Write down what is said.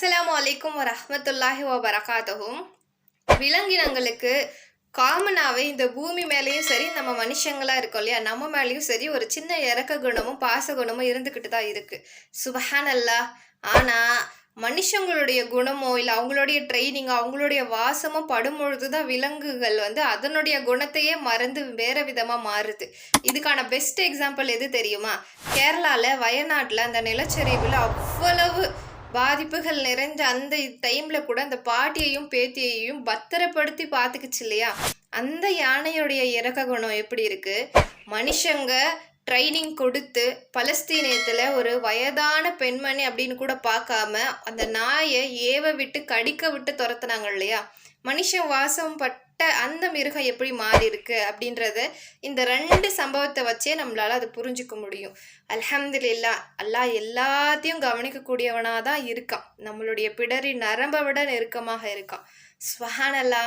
அஸ்ஸலாமு ரஹமத்துல்லாஹி ஓ வபரகாத்துஹும் விலங்கினங்களுக்கு காமனாகவே இந்த பூமி மேலேயும் சரி நம்ம மனுஷங்களாக இருக்கோம் இல்லையா நம்ம மேலேயும் சரி ஒரு சின்ன இறக்க குணமும் பாச குணமும் இருந்துக்கிட்டு தான் இருக்குது சுபஹான் அல்லா ஆனால் மனுஷங்களுடைய குணமோ இல்லை அவங்களுடைய ட்ரைனிங் அவங்களுடைய வாசமோ படும்பொழுது தான் விலங்குகள் வந்து அதனுடைய குணத்தையே மறந்து வேறு விதமாக மாறுது. இதுக்கான பெஸ்ட் எக்ஸாம்பிள் எது தெரியுமா? கேரளாவில் வயநாட்டில் அந்த நிலச்சரிவில் அவ்வளவு பாதிப்புகள் நிறைஞ்ச அந்த டைமில் கூட அந்த பாட்டியையும் பேத்தியையும் பத்திரப்படுத்தி பார்த்துக்குச்சு இல்லையா? அந்த யானையுடைய இறக்க குணம் எப்படி இருக்குது மனுஷங்க ட்ரைனிங் கொடுத்து பலஸ்தீனியத்தில் ஒரு வயதான பெண்மணி அப்படின்னு கூட பார்க்காம அந்த நாயை ஏவ விட்டு கடிக்க விட்டு துரத்துனாங்க இல்லையா? மனுஷன் வாசம் பட் அந்த மிருகம் எப்படி மாறி இருக்கு அப்படின்றத இந்த ரெண்டு சம்பவத்தை வச்சே நம்மளால அது புரிஞ்சுக்க முடியும். அல்ஹம்துலில்லா அல்லாஹ் எல்லாத்தையும் கவனிக்கக்கூடியவனாக தான் இருக்கான். நம்மளுடைய பிடரி நரம்பை விட நெருக்கமாக இருக்கான். ஸ்வஹானல்லா